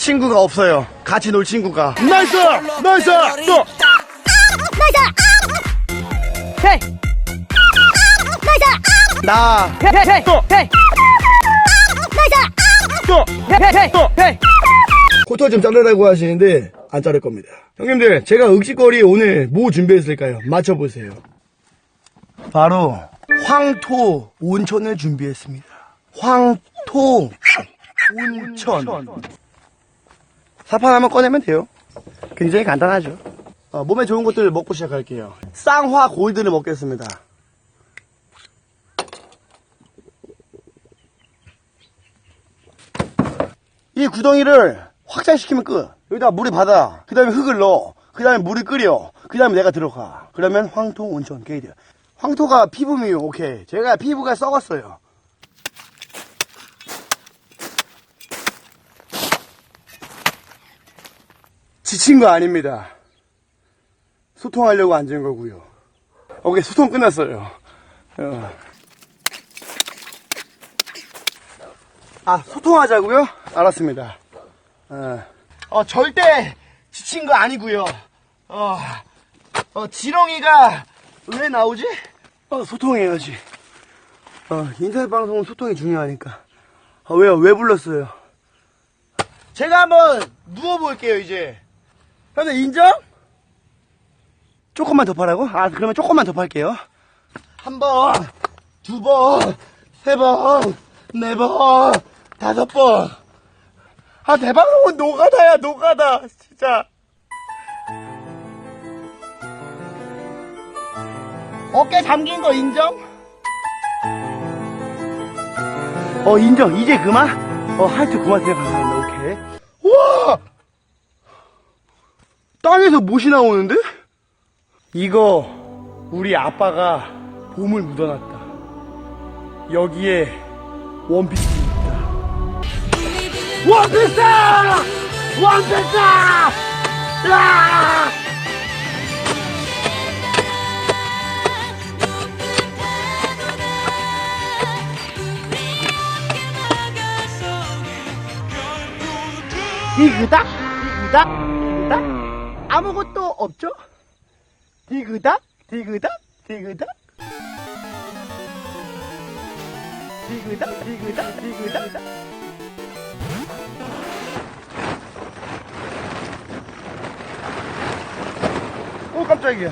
친구가 없어요. 같이 놀 친구가. 나이스! 나이스! 또! 헤이! 나, 헤이! 헤이! 또! 헤이! 또! 헤이! 헤이! 또! 헤이! 코털 좀 자르라고 하시는데, 안 자를 겁니다. 형님들, 제가 윽식거리 오늘 뭐 준비했을까요? 맞춰보세요. 바로, 황토 온천을 준비했습니다. 황토 온천. 사판 한번 꺼내면 돼요. 굉장히 간단하죠. 어, 몸에 좋은 것들을 먹고 시작할게요. 쌍화 골드를 먹겠습니다. 이 구덩이를 확장시키면 끝. 여기다가 물이 받아. 그 다음에 흙을 넣어. 그 다음에 물이 끓여. 그 다음에 내가 들어가. 그러면 황토 온천 게이드. 황토가 피부 미용. 오케이. 제가 피부가 썩었어요. 지친 거 아닙니다. 소통하려고 앉은 거고요. 오케이, 소통 끝났어요. 어. 아, 소통하자고요? 알았습니다. 어, 어, 절대 지친 거 아니고요. 어, 어, 지렁이가 왜 나오지? 어, 소통해야지. 어, 인터넷 방송은 소통이 중요하니까. 어, 왜요? 왜 불렀어요? 제가 한번 누워볼게요, 이제. 형들 인정? 조금만 더 파라고? 아, 그러면 조금만 더 팔게요. 한 번, 두 번, 세 번, 네 번, 다섯 번. 아, 대방송은 노가다야, 노가다. 진짜. 어깨 잠긴 거 인정? 어, 인정. 이제 그만? 어, 하여튼 그만 생각합니 땅에서 못이 나오는데? 이거, 우리 아빠가 봄을 묻어놨다. 여기에 원피스 있다. 원피스! 원피스! 야! 디그닥, 디그닥. 아무것도 없죠? 디그닥, 디그닥, 디그닥. 디그닥, 디그닥, 디그닥. 오, 깜짝이야.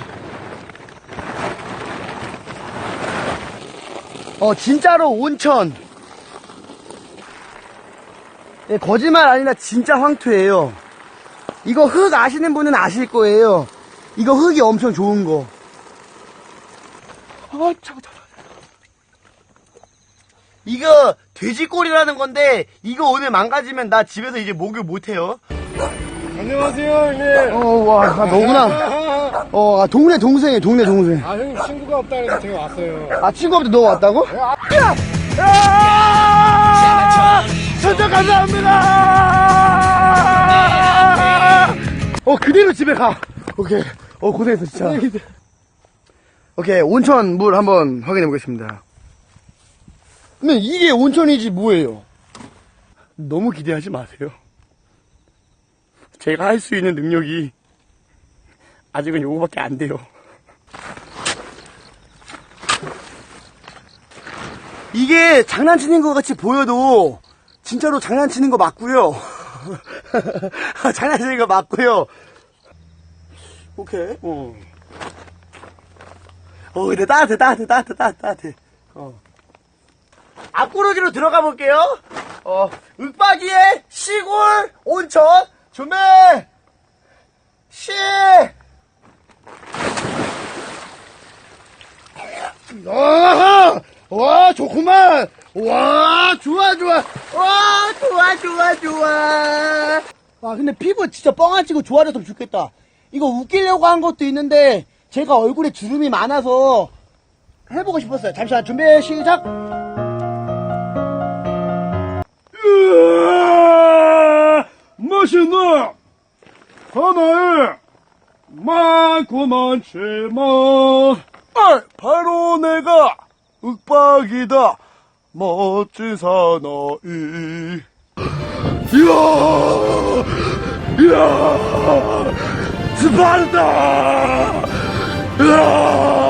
어, 진짜로 온천. 예, 거짓말 아니라 진짜 황토예요. 이거 흙 아시는 분은 아실 거예요. 이거 흙이 엄청 좋은 거. 아, 잠깐, 잠깐. 이거 돼지꼬리라는 건데 이거 오늘 망가지면 나 집에서 이제 목욕 못 해요. 안녕하세요, 형님. 어, 와, 아, 너구나. 어, 아, 동네 동생이에요, 동네 동생. 아, 형님 친구가 없다 그래서 제가 왔어요. 아, 친구한테 너 왔다고? 야! 야! 진짜 감사합니다! 어, 그대로 집에 가. 오케이. 어, 고생했어, 진짜. 오케이, 온천 물 한번 확인해 보겠습니다. 근데 이게 온천이지 뭐예요? 너무 기대하지 마세요. 제가 할 수 있는 능력이 아직은 요거밖에 안 돼요. 이게 장난치는 것 같이 보여도 진짜로 장난치는 거 맞고요. 장난치는 거 맞고요. 오케이. 어. 어, 근데 따뜻해, 따뜻해, 따뜻해, 따뜻해, 따뜻해. 어. 앞구르기로 들어가 볼게요. 어, 윽박이의 시골 온천 준비 시. 아, 와, 좋구만. 와, 좋아, 좋아. 와, 좋아, 좋아, 좋아. 아, 근데 피부 진짜 뻥아치고 좋아졌으면 좋겠다. 이거 웃기려고 한 것도 있는데, 제가 얼굴에 주름이 많아서 해보고 싶었어요. 잠시만, 준비, 시작. 으아, 맛있네. 하나에 많고 많지만 아, 바로 내가 윽박이다. 멋진 사나이. 이야, 이야, 스파르타! 이야!